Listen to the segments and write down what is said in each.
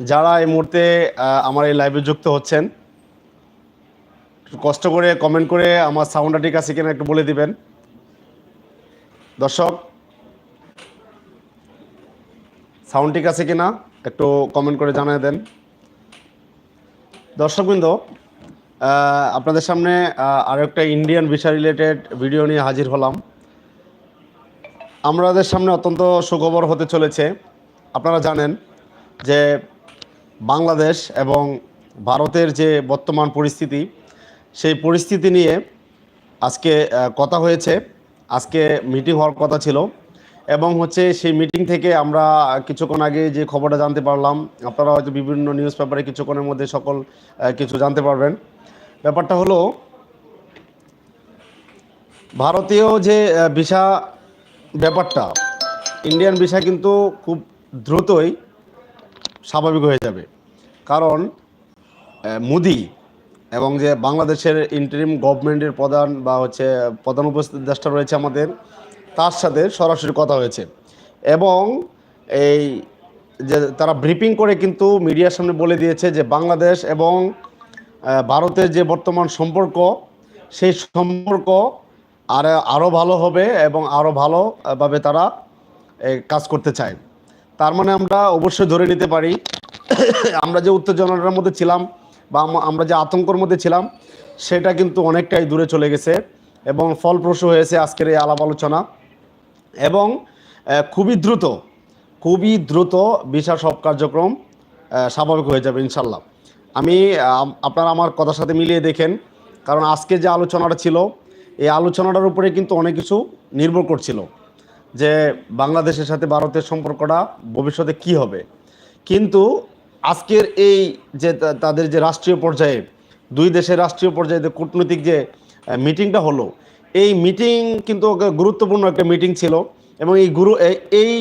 যারা এই মুহূর্তে আমার এই লাইভে যুক্ত হচ্ছেন কষ্ট করে কমেন্ট করে আমার সাউন্ডটা ঠিক আছে কিনা একটু বলে দিবেন। দর্শক সাউন্ড ঠিক আছে কিনা একটু কমেন্ট করে জানিয়ে দেন। দর্শকবৃন্দ আপনাদের সামনে আহ, আরও একটা ইন্ডিয়ান ভিসা রিলেটেড ভিডিও নিয়ে হাজির হলাম। আমাদের সামনে অত্যন্ত সুখবর হতে চলেছে। আপনারা জানেন যে বাংলাদেশ এবং ভারতের যে বর্তমান পরিস্থিতি, সেই পরিস্থিতি নিয়ে আজকে কথা হয়েছে। আজকে মিটিং হওয়ার কথা ছিল এবং হচ্ছে সেই মিটিং থেকে আমরা কিছুক্ষণ আগে যে খবরটা জানতে পারলাম, আপনারা হয়তো বিভিন্ন নিউজ পেপারে কিছুক্ষণের মধ্যে সকল কিছু জানতে পারবেন। ব্যাপারটা হলো, ভারতীয় যে ভিসা ব্যাপারটা ইন্ডিয়ান ভিসা কিন্তু খুব দ্রুতই স্বাভাবিক হয়ে যাবে। কারণ মোদি এবং যে বাংলাদেশের ইন্টারিম গভর্নমেন্টের প্রধান বা হচ্ছে প্রধান উপদেষ্টা রয়েছে আমাদের, তার সাথে সরাসরি কথা হয়েছে। এবং এই যে তারা ব্রিফিং করে কিন্তু মিডিয়ার সামনে বলে দিয়েছে যে বাংলাদেশ এবং ভারতের যে বর্তমান সম্পর্ক, সেই সম্পর্ক আর আরও ভালো হবে এবং আরও ভালোভাবে তারা কাজ করতে চায়। তার মানে আমরা অবশ্যই ধরে নিতে পারি আমরা যে উত্তেজনার মধ্যে ছিলাম বা আমরা যে আতঙ্কর মধ্যে ছিলাম, সেটা কিন্তু অনেকটাই দূরে চলে গেছে এবং ফলপ্রসূ হয়েছে আজকের এই আলাপ আলোচনা। এবং খুবই দ্রুত খুবই দ্রুত ভিসা সব কার্যক্রম স্বাভাবিক হয়ে যাবে ইনশাল্লাহ। আমি আপনারা আমার কথার সাথে মিলিয়ে দেখেন, কারণ আজকে যে আলোচনাটা ছিল, এই আলোচনাটার উপরে কিন্তু অনেক কিছু নির্ভর করছিল, যে বাংলাদেশের সাথে ভারতের সম্পর্কটা ভবিষ্যতে কি হবে। কিন্তু আজকের এই যে তাদের যে রাষ্ট্রীয় পর্যায়ে, দুই দেশের রাষ্ট্রীয় পর্যায়ে যে কূটনৈতিক যে মিটিংটা হলো, এই মিটিং কিন্তু গুরুত্বপূর্ণ একটা মিটিং ছিল এবং এই গুরু এই- এই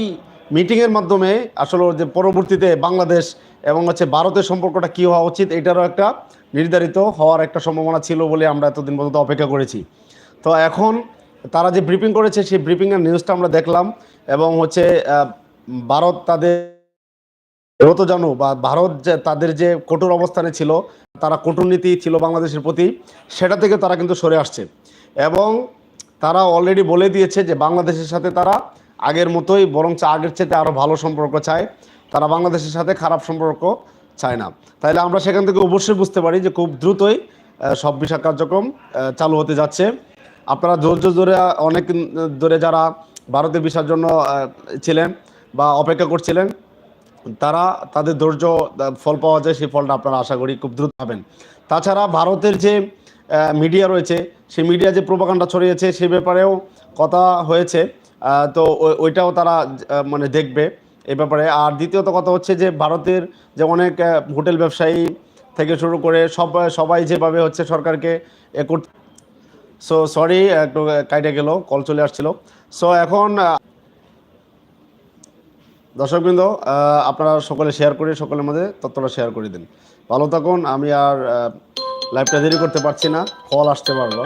মিটিংয়ের মাধ্যমে আসলে যে পরবর্তীতে বাংলাদেশ এবং হচ্ছে ভারতের সম্পর্কটা কী হওয়া উচিত এটারও একটা নির্ধারিত হওয়ার একটা সম্ভাবনা ছিল বলে আমরা এতদিন পর্যন্ত অপেক্ষা করেছি। তো এখন তারা যে ব্রিফিং করেছে, সেই ব্রিফিংয়ের নিউজটা আমরা দেখলাম এবং হচ্ছে ভারত তাদের রত জানো, বা ভারত যে তাদের যে কঠোর অবস্থানে ছিল, তারা কটূরনীতি ছিল বাংলাদেশের প্রতি, সেটা থেকে তারা কিন্তু সরে আসছে। এবং তারা অলরেডি বলে দিয়েছে যে বাংলাদেশের সাথে তারা আগের মতোই, বরঞ্চ আগের চেয়ে আরও ভালো সম্পর্ক চায়। তারা বাংলাদেশের সাথে খারাপ সম্পর্ক চায় না। তাইলে আমরা সেখান থেকে অবশ্যই বুঝতে পারি যে খুব দ্রুতই সব বিষয় কার্যক্রম চালু হতে যাচ্ছে। আপনারা ধৈর্য ধরে, অনেক ধরে যারা ভারতের ভিসার জন্য ছিলেন বা অপেক্ষা করছিলেন তারা তাদের ধৈর্য ফল পাওয়া যায়, সেই ফলটা আপনারা আশা করি খুব দ্রুত পাবেন। তাছাড়া ভারতের যে মিডিয়া রয়েছে, সেই মিডিয়া যে প্রোপাগান্ডা ছড়িয়েছে, সে ব্যাপারেও কথা হয়েছে। তো ওই- ওইটাও তারা মানে দেখবে এই ব্যাপারে। আর দ্বিতীয়ত কথা হচ্ছে যে, ভারতের যে অনেক হোটেল ব্যবসায়ী থেকে শুরু করে সব সবাই যেভাবে হচ্ছে সরকারকে এ সো সরি একটু কাইটে গেল কল চলে আসছিল। সো এখন দর্শকবৃন্দ আপনারা সকলে শেয়ার করে সকলের মধ্যে তথ্যটা শেয়ার করে দিন। ভালো থাকুন, আমি আর লাইভটা দেরি করতে পারছি না ফল আসতে পারল।